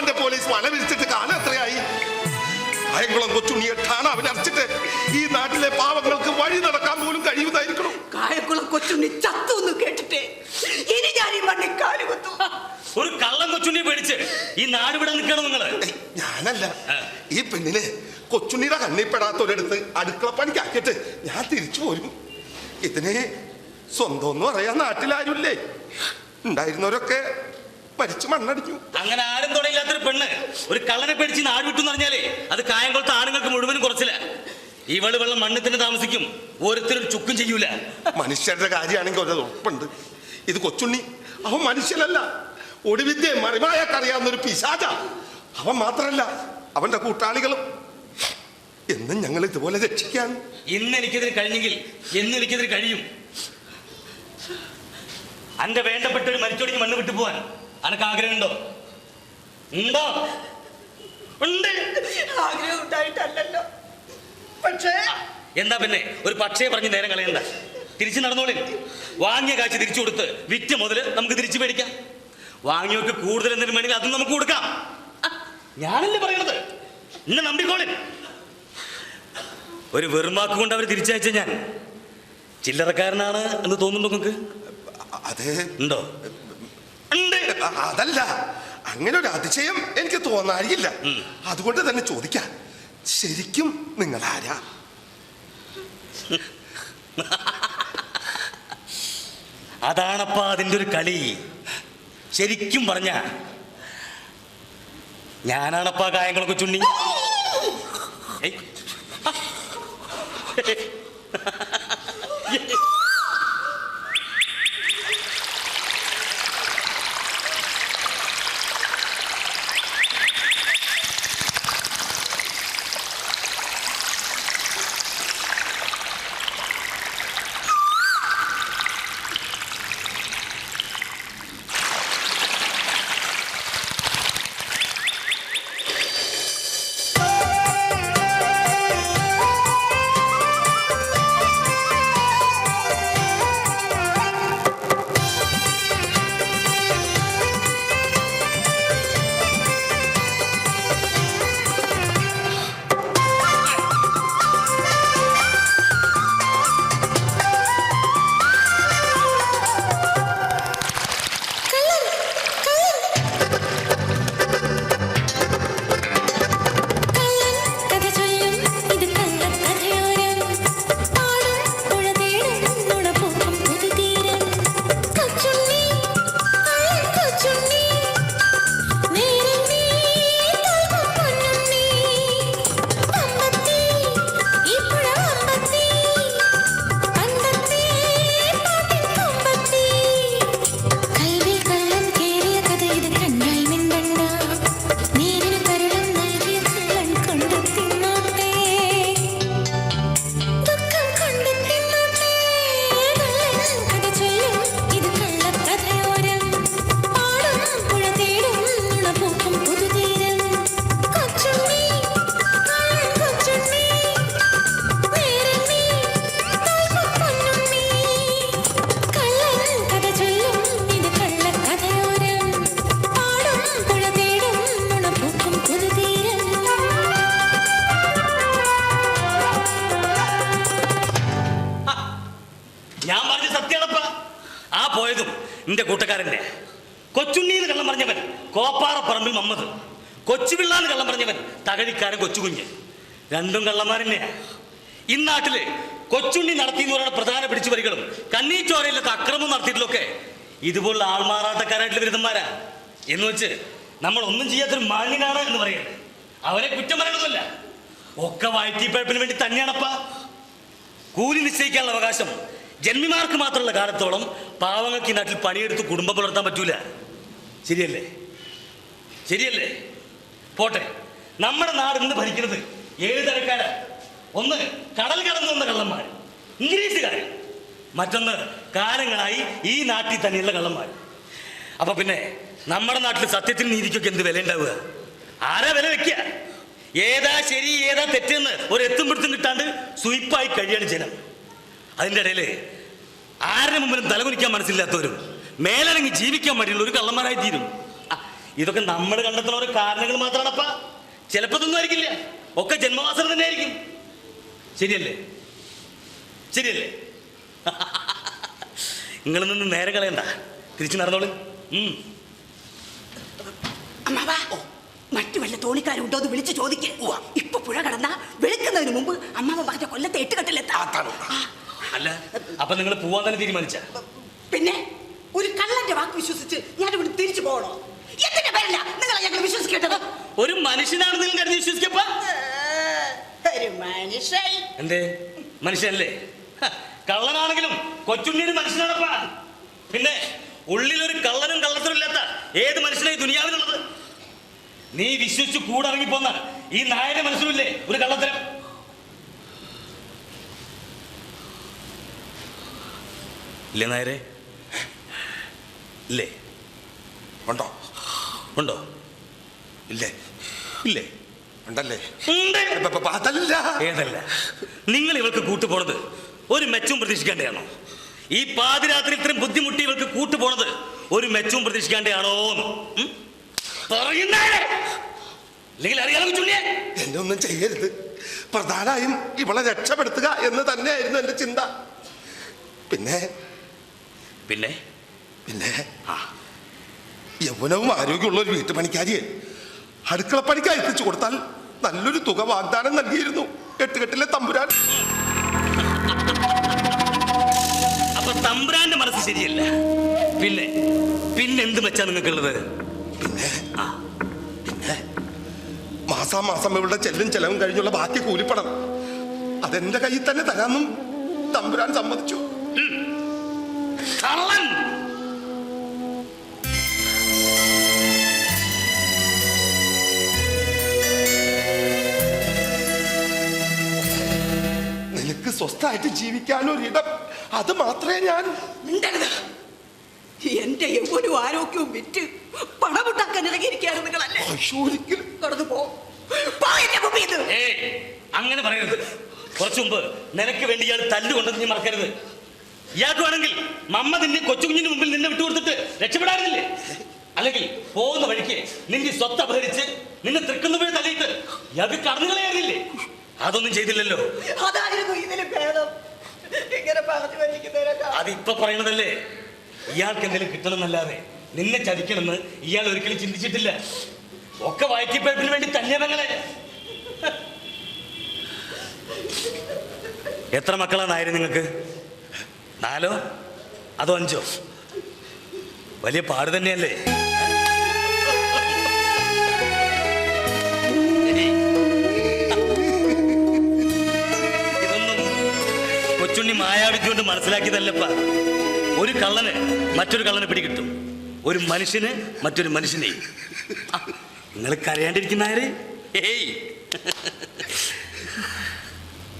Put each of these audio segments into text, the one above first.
ദിവാന്റെ police വല വിരിച്ചിട്ട് കാലം എത്രയായി? കായംകുളം കൊച്ചുണ്ണിയെ ഠാണ അവനടച്ചിട്ട് ഈ നാട്ടിലെ പാവങ്ങൾക്ക് വഴി നടക്കാൻ പോലും കഴിയുന്നതായിരിക്കണം. കായക്കുളം കൊച്ചുണ്ണി ചത്തു എന്ന് കേട്ടിട്ടേ ഇനി ഞാൻ ഈ മണ്ണിൽ കാലുകുത്തു ഒരു കള്ളം കൊച്ചുണ്ണി പേടിച്ച് ഈ നാട് ഇവിടെ നിൽക്കണം നിങ്ങൾ. ഞാനല്ല. ഈ പെണ്ണിനെ കൊച്ചുണ്ണിയുടെ കണ്ണിപ്പെടാത്തൊരിടത്ത് അടുക്കള പണിക്കാക്കിയിട്ട് ഞാൻ തിരിച്ചു പോരും. ഇതിന് സ്വന്തം എന്ന് പറയാൻ നാട്ടിലാരുമില്ലേ ഉണ്ടായിരുന്നവരൊക്കെ മരിച്ചു മണ്ണടിഞ്ഞു. അങ്ങനെ ആരും തുടങ്ങില്ലാത്തൊരു പെണ്ണ് ഒരു കള്ളനെ പേടിച്ച് നാട് വിട്ടു പറഞ്ഞാലേ അത് കായംകുളത്ത് ആണുങ്ങൾക്ക് മുഴുവനും കുറച്ചില്ല. ഇവൾ വെള്ളം മണ്ണിൽ തന്നെ താമസിക്കും ഓരോരുത്തരും ചുക്കും ചെയ്യൂല. മനുഷ്യരുടെ കാര്യമാണെങ്കിൽ ഒരു ഉറപ്പുണ്ട്. ഇത് കൊച്ചുണ്ണി അവൻ മനുഷ്യനല്ല. ഒടിവിദ്യ മറിമായക്കറിയാവുന്ന ഒരു പിശാച. അവൻ മാത്രല്ല അവന്റെ കൂട്ടാളികളും. എന്നും ഞങ്ങൾ ഇതുപോലെ രക്ഷിക്കാൻ. ഇന്ന് എനിക്കതിന് കഴിഞ്ഞെങ്കിൽ എന്ന് എനിക്കതിന് കഴിയും. അന്റെ വേണ്ടപ്പെട്ട ഒരു മരിച്ചൊടിഞ്ഞ് മണ്ണ് വിട്ടു പോവാൻ. അനക്ക് ആഗ്രഹമുണ്ടോ? ഉണ്ടോ? ഉണ്ട്. ആഗ്രഹം ഉണ്ടായിട്ടല്ലല്ലോ. പക്ഷേ എന്താ പിന്നെ? ഒരു പക്ഷേ പറഞ്ഞ് നേരം കളയണ്ട. തിരിച്ചു നടന്നോളി. വാങ്ങിയ കാശ് തിരിച്ചു കൊടുത്ത് വിറ്റ് മുതൽ നമുക്ക് തിരിച്ചു മേടിക്കാം. വാങ്ങിയൊക്കെ കൂടുതൽ എന്തെങ്കിലും വേണമെങ്കിൽ അതും നമുക്ക് കൊടുക്കാം. ഞാനല്ലേ പറയണത്? എന്നെ നമ്പിക്കോളി. ഒരു വെറുമാക്ക് കൊണ്ട് അവർ തിരിച്ചയച്ച ഞാൻ. ചില്ലറക്കാരനാണ് എന്ന് തോന്നുന്നു നിങ്ങൾക്ക്? അതെ. ഉണ്ടോ? അതല്ല. അങ്ങനെ ഒരു അതിശയം എനിക്ക് തോന്നാറിയില്ല. അതുകൊണ്ട് തന്നെ ചോദിക്കാം. ശരിക്കും നിങ്ങൾ ആരാ? അതാണപ്പാ അതിന്റെ ഒരു കളി. ശരിക്കും പറഞ്ഞ. ഞാനാണപ്പാ കായങ്ങളൊക്കെ ചുണ്ണി. ഏയ്. പോയതും നിന്റെ കൂട്ടക്കാരന്റെ കൊച്ചുണ്ണീന്ന് കള്ളം പറഞ്ഞവൻ കോപ്പാറപ്പറമ്പിൽ മമ്മത് കൊച്ചുപിള്ളാന്ന് കള്ളം പറഞ്ഞവൻ തകഴിക്കാരൻ കൊച്ചുകുഞ്ഞ്. രണ്ടും കള്ളന്മാരെന്നെയാ ഇന്നാട്ടിൽ കൊച്ചുണ്ണി നടത്തി എന്ന് പറയുന്ന പ്രധാന പിടിച്ചുപറികളും കന്നീച്ചോരയിലത്തെ അക്രമം നടത്തിയിട്ടില്ലൊക്കെ ഇതുപോലുള്ള ആൾമാറാട്ടക്കാരായിട്ടുള്ള ബിരുദന്മാരാ. എന്ന് വെച്ച് നമ്മൾ ഒന്നും ചെയ്യാത്തൊരു മാന്യനാണ് എന്ന് പറയരുത് അവരെ കുറ്റം പറയണമെന്നല്ല ഒക്കെ വായിറ്റിപ്പഴപ്പിന് വേണ്ടി തന്നെയാണപ്പാ. കൂലി നിശ്ചയിക്കാനുള്ള അവകാശം. ജന്മിമാർക്ക് മാത്രമുള്ള കാലത്തോളം പാവങ്ങൾക്ക് ഈ നാട്ടിൽ പണിയെടുത്ത് കുടുംബം പുലർത്താൻ പറ്റൂല. ശരിയല്ലേ? ശരിയല്ലേ? പോട്ടെ. നമ്മുടെ നാട് ഇന്ന് ഭരിക്കുന്നത് ഏഴ് തരക്കാര. ഒന്ന് കടൽ കടന്നു വന്ന കള്ളന്മാർ ഇംഗ്ലീഷുകാർ മറ്റൊന്ന് കാലങ്ങളായി ഈ നാട്ടിൽ തന്നെയുള്ള കള്ളന്മാർ അപ്പൊ പിന്നെ നമ്മുടെ നാട്ടിൽ സത്യത്തിന് നീതിക്കൊക്കെ എന്ത് വില ഉണ്ടാവുക ആരാ വില വെക്കുക? ഏതാ ശരി ഏതാ തെറ്റെന്ന് ഒരു എത്തും പിടുത്തും കിട്ടാണ്ട് സ്വീപ്പായി കഴിയാണ് ജനം. അതിന്റെ ഇടയിൽ ആരുടെ മുമ്പിലും തലകുനിക്കാൻ മനസ്സില്ലാത്തവരും മേലനങ്ങി ജീവിക്കാൻ വേണ്ടിയുള്ള ഒരു കള്ളന്മാരായി തീരും. ഇതൊക്കെ നമ്മൾ കണ്ടെത്തുന്ന ഓരോ കാരണങ്ങൾ മാത്രമാണപ്പാ. ചിലപ്പോ ഇതൊന്നും ആയിരിക്കില്ല. ഒക്കെ ജന്മവാസന തന്നെ ആയിരിക്കും ശരിയല്ലേ? ശരിയല്ലേ? നിങ്ങളിൽ നിന്ന് നേരെ കളയണ്ട. തിരിച്ചു നടന്നോളൂ. അമ്മാവാ മറ്റു വല്ല തോണിക്കാരുണ്ടോ എന്ന് വിളിച്ച് ചോദിക്കുക ഇപ്പൊ പുഴ കടന്ന വെളുക്കുന്നതിന് മുമ്പ് അമ്മാവ പറഞ്ഞ കൊല്ലത്തെ എട്ടുകെട്ടിലെത്താ. അല്ല അപ്പൊ നിങ്ങൾ പോവാൻ തന്നെ തീരുമാനിച്ച? പിന്നെ ഒരു കള്ളന്റെ വാക്ക് വിശ്വസിച്ച് ഞാൻ ഇവിടെ തിരിച്ചു പോകണോ? എന്തിന്റെ പേരില്ല നിങ്ങളെ ഞങ്ങൾ വിശ്വസിക്കേണ്ടത്? ഒരു മനുഷ്യനാണ് നിങ്ങൾ കരുതി വിശ്വസിക്കപ്പ? ഒരു മനുഷ്യൻ. എന്തേ? മനുഷ്യനല്ലേ? കള്ളനാണെങ്കിലും കൊച്ചുണ്ണിയുടെ മനുഷ്യനാണപ്പാ. പിന്നെ ഉള്ളിൽ ഒരു കള്ളനും കള്ളത്തരും ഇല്ലാത്ത ഏത് മനുഷ്യനായി ദുനിയാവിനുള്ളത് നീ വിശ്വസിച്ച് കൂടിറങ്ങി പോന്ന ഈ നായന്റെ മനസ്സിലില്ലേ ഒരു കള്ളത്തരം? ഇല്ലേ നായരെ? ഇല്ലേ? ഉണ്ടോ? ഉണ്ടോ? ഇല്ലേ? ഇല്ലേ? ഉണ്ടല്ലേ? അതല്ല. ഏതല്ല? നിങ്ങൾ ഇവൾക്ക് കൂട്ടുപോണത് ഒരു മെച്ചവും പ്രതീക്ഷിക്കേണ്ടതാണോ ഈ പാതിരാത്രി ഇത്രയും ബുദ്ധിമുട്ടി ഇവൾക്ക് കൂട്ടുപോണത് ഒരു മെച്ചവും പ്രതീക്ഷിക്കേണ്ടതാണോ പറയുന്നേ അല്ലെങ്കിൽ അറിയാലോ ചുള്ളിയെ എന്നെ ഒന്നും ചെയ്യരുത്. പ്രധാനമായും ഇവളെ രക്ഷപ്പെടുത്തുക എന്ന് തന്നെയായിരുന്നു എന്റെ ചിന്ത. പിന്നെ പിന്നെ? പിന്നെ? യൗവനവും ആരോഗ്യമുള്ള ഒരു വീട്ടുപണിക്കാരിയെ അടുക്കളപ്പണിക്ക് അയപ്പിച്ചു കൊടുത്താൽ നല്ലൊരു തുക വാഗ്ദാനം നൽകിയിരുന്നു. എട്ടുകെട്ടിലെ തമ്പുരാൻ. അപ്പൊ തമ്പുരാന്റെ മനസ്സ് ശരിയല്ല. പിന്നെ പിന്നെ എന്ത് വെച്ചാ നിങ്ങൾക്കുള്ളത്? പിന്നെ? ആ. പിന്നെ? മാസാമാസം ഇവളുടെ ചെല്ലും ചെലവും കഴിഞ്ഞുള്ള ബാക്കി കൂലിപ്പണം. അതെന്റെ കയ്യിൽ തന്നെ തരാമെന്നും തമ്പുരാൻ സമ്മതിച്ചു. കള്ളൻ. നിനക്ക് സ്വസ്ഥമായിട്ട് ജീവിക്കാനൊരിടം. അത് മാത്രമേ ഞാൻ മിണ്ടരുത്. എന്റെ യൗവനും ആരോഗ്യവും വിറ്റ് പണമുണ്ടാക്കാൻ ഇറങ്ങിയിരിക്കുകയാണ് നിങ്ങളല്ലേ? ഒരിക്കലും കടന്നു പോ. അങ്ങനെ പറയരുത്. കുറച്ചു മുമ്പ് നിനക്ക് വേണ്ടി ഞാൻ തല്ലുകൊണ്ടെന്ന് നീ മറക്കരുത്. ഇയാൾക്ക് വേണമെങ്കിൽ മമ്മ നിന്നെ കൊച്ചുകുഞ്ഞിന് മുമ്പിൽ നിന്നെ വിട്ടുകൊടുത്തിട്ട് രക്ഷപ്പെടാറില്ലേ? അല്ലെങ്കിൽ പോകുന്ന വഴിക്ക് നിന്റെ സ്വത്ത് അപഹരിച്ച് നിന്നെ തൃക്കുന്ന വീട് തലയിട്ട് ഇയാൾക്ക് കടന്നുകളയാറില്ലേ അതൊന്നും ചെയ്തില്ലല്ലോ. അതായിരുന്നു ഇതിന് ഭേദം. ഇങ്ങനെ പറഞ്ഞു അതിപ്പോ പറയണതല്ലേ? ഇയാൾക്ക് എന്തെങ്കിലും കിട്ടണമെന്നല്ലാതെ നിന്നെ ചതിക്കണമെന്ന് ഇയാൾ ഒരിക്കലും ചിന്തിച്ചിട്ടില്ല. ഒക്കെ വയറ്റിപ്പഴപ്പിന് വേണ്ടി തന്നെ മകളെ. എത്ര മക്കളാണ് നായര് നിങ്ങൾക്ക്? നാലോ? അതോ അഞ്ചോ? വലിയ പാട് തന്നെയല്ലേ? കൊച്ചുണ്ണി മായാവിച്ചുകൊണ്ട് മനസ്സിലാക്കിയതല്ലപ്പ. ഒരു കള്ളന് മറ്റൊരു കള്ളനെ പിടികിട്ടും. ഒരു മനുഷ്യന് മറ്റൊരു മനുഷ്യനെ. നിങ്ങൾ കരയാണ്ടിരിക്കുന്ന ആര്? ഏയ്.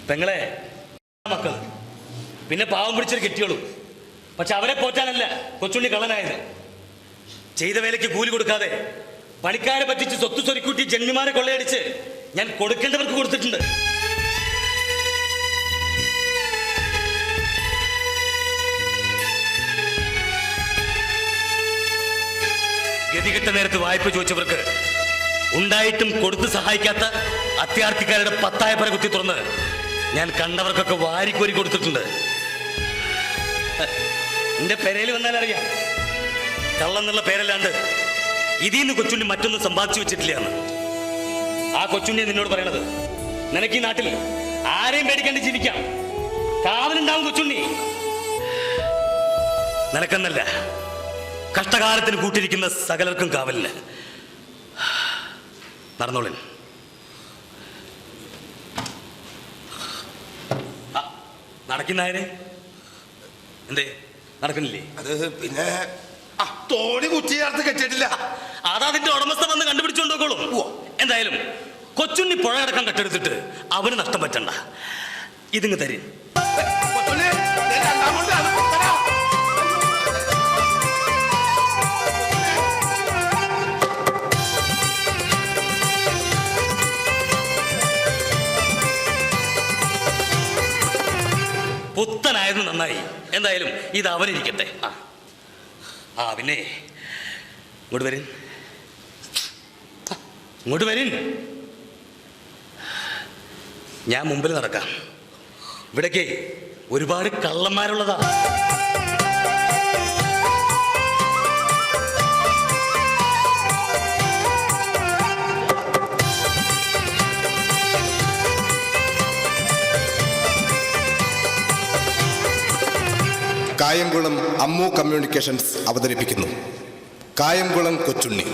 പെങ്ങളെ മക്കൾ പിന്നെ പാവം പിടിച്ചൊരു കെട്ടിയോളൂ. പക്ഷെ അവരെ പോറ്റാനല്ല കൊച്ചുള്ളി കള്ളനായത്. ചെയ്ത വേലയ്ക്ക് കൂലി കൊടുക്കാതെ പണിക്കാരെ പറ്റിച്ച് സ്വത്ത് സ്വരുക്കൂട്ടി ജന്മിമാരെ കൊള്ളയടിച്ച് ഞാൻ കൊടുക്കേണ്ടവർക്ക് കൊടുത്തിട്ടുണ്ട്. ഗതികെട്ട നേരത്ത് വായ്പ ചോദിച്ചവർക്ക് ഉണ്ടായിട്ടും കൊടുത്ത് സഹായിക്കാത്ത അത്യാർത്ഥിക്കാരുടെ പത്തായ പര കുത്തി തുറന്ന് ഞാൻ കണ്ടവർക്കൊക്കെ വാരിക്കോരി കൊടുത്തിട്ടുണ്ട്. എന്റെ പെരയിൽ വന്നാൽ അറിയാം. കള്ളെന്നുള്ള പേരല്ലാണ്ട് ഇതിൽ നിന്ന് കൊച്ചുണ്ണി മറ്റൊന്നും സമ്പാദിച്ചു വെച്ചിട്ടില്ല എന്ന് ആ കൊച്ചുണ്ണിയെ നിന്നോട് പറയണത് നിനക്ക് ഈ നാട്ടിൽ ആരെയും പേടിക്കാണ്ട് ജീവിക്കാം. കാവലുണ്ടാവും കൊച്ചുണ്ണി. നിനക്കെന്നല്ല കഷ്ടകാലത്തിന് കൂട്ടിരിക്കുന്ന സകലർക്കും കാവലിന്. നടന്നോളിൻ ആ, നടക്കുന്നായനെ എന്തേ? നടക്കുന്നില്ലേ അത് പിന്നെ ആ തോണി കുറ്റി കെട്ടിട്ടില്ല കെട്ടിയിട്ടില്ല. അതതിന്റെ ഉടമസ്ഥ വന്ന് കണ്ടുപിടിച്ചുകൊണ്ടോക്കോളൂ എന്തായാലും കൊച്ചുണ്ണി പുഴ അടക്കം കെട്ടെടുത്തിട്ട് അവന് നഷ്ടം പറ്റണ്ട. ഇതിങ്ങ് തരും. പുത്തനായത് നന്നായി. എന്തായാലും ഇത് അവനിരിക്കട്ടെ. ആ. ആ പിന്നെ ഇങ്ങോട്ട് വരും. ഇങ്ങോട്ട് വരിൻ ഞാൻ മുമ്പിൽ നടക്കാം. ഇവിടേക്ക് ഒരുപാട് കള്ളന്മാരുള്ളതാ. അമ്മു കമ്മ്യൂണിക്കേഷൻസ് അവതരിപ്പിക്കുന്നു. കായംകുളം കൊച്ചുണ്ണി.